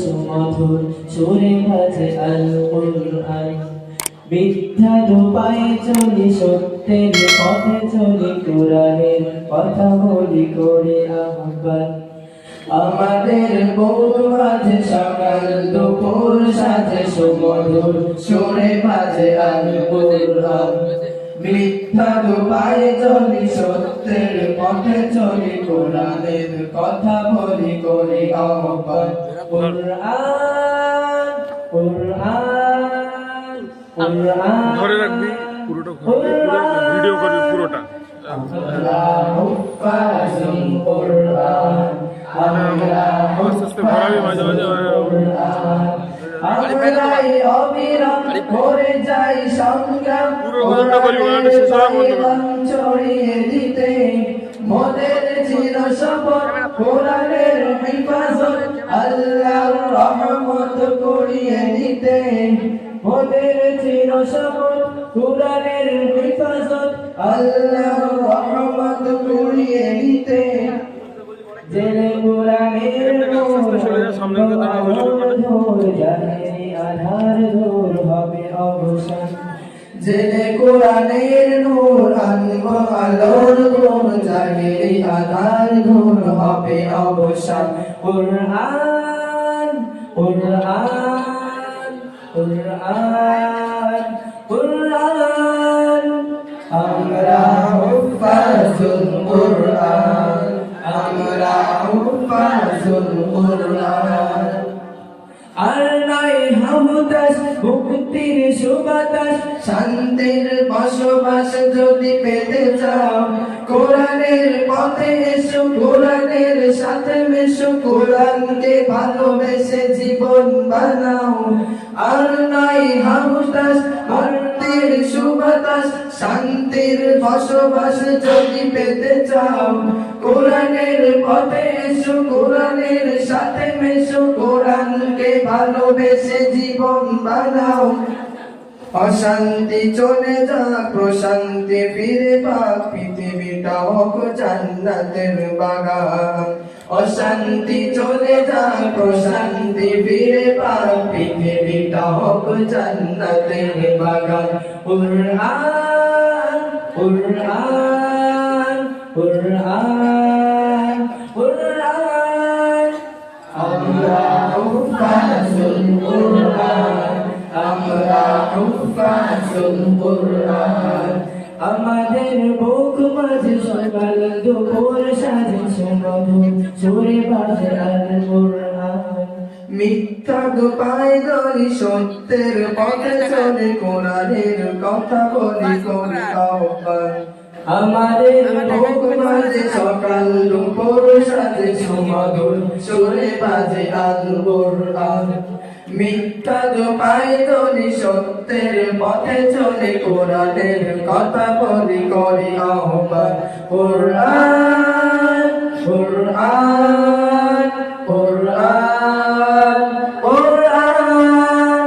সুমধুর সুরে বাজে আল কুরআন মিথ্যা রূপায় চলি সত্যের পথে চলি কোরআনের কথা বলি করে আহ্বান আমাদের বুক মাঝে সকাল দুপুর সাজে সুমধুর সুরে বাজে আল কুরআন মিথ্যা রূপায় চলি সত্যের পথে চলি কোরআনের কথা বলি করি আহ্বান কোরআন কোরআন কোরআন। ধরে রাখবি পুরোটা ভিডিও করবি পুরোটা। মাঝে মাঝে বন্ধ করবি। কোরআনের ছড়িয়ে দিতে মোদের চির শপথ কোরআনের হিফাজত আল্লাহর রহমত করিয়ে দিতে মোদের চির শপথ কোরআনের হিফাজত আল্লাহর রহমত করিয়ে দিতে হবে অবসান। জেনে কোরআনের নূর আনব আলোর নূর জাহেরি আধার গুণ হবে অবসান। কোরআন কোরআন কোরআন। আর নাই হামদাস, মুক্তির সুবাতাস, শান্তির বসবাস যদি পেতে চাও, কোরআনের পথে এসো, কোরআনের সাথে মেশো, কোরআনকে ভালোবেসে জীবন বানাও। আর নাই হামদাস, মুক্তির সুবাতাস, শান্তির বসবাস যদি পেতে চাও, কোরআনের পথে এসো, কোরআনের সাথে মেশো কোরআনকে ভালোবেসে জীবন বানাও। অশান্তি চলে যাক প্রশান্তি ফিরে পাক পৃথিবীটা হোক জান্নাতের বাগান। অশান্তি চলে যাক প্রশান্তি ফিরে পাক পৃথিবীটা হোক জান্নাতের বাগান। কুরআন কুরআন কুরআন কুরআন। কুরআন। আমাদের বুক মাঝে সকাল দুপুর সাজে সুমধুর সুরে বাজে আল কুরআন। মিথ্যা দলি সত্যের পথে চলে, কোরআনের কথা বলি করি আমাদের বুক মাঝে সকাল দুপুর সাজে সুমধুর সুরে বাজে আল কুরআন। মিথ্যা গোপায় দলি সত্যের পথে চলে, কোরআনের কথা বলি, করি আহ্বান। কোরআন কোরআন কোরআন কোরআন।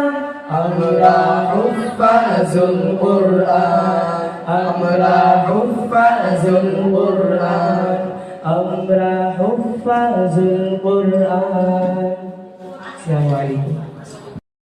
আমরা হুফাজুল কোরআন। আমরা হুফাজুল কোরআন। আমরা হুফাজুল কোরআন। আসসালামু আলাইকুম।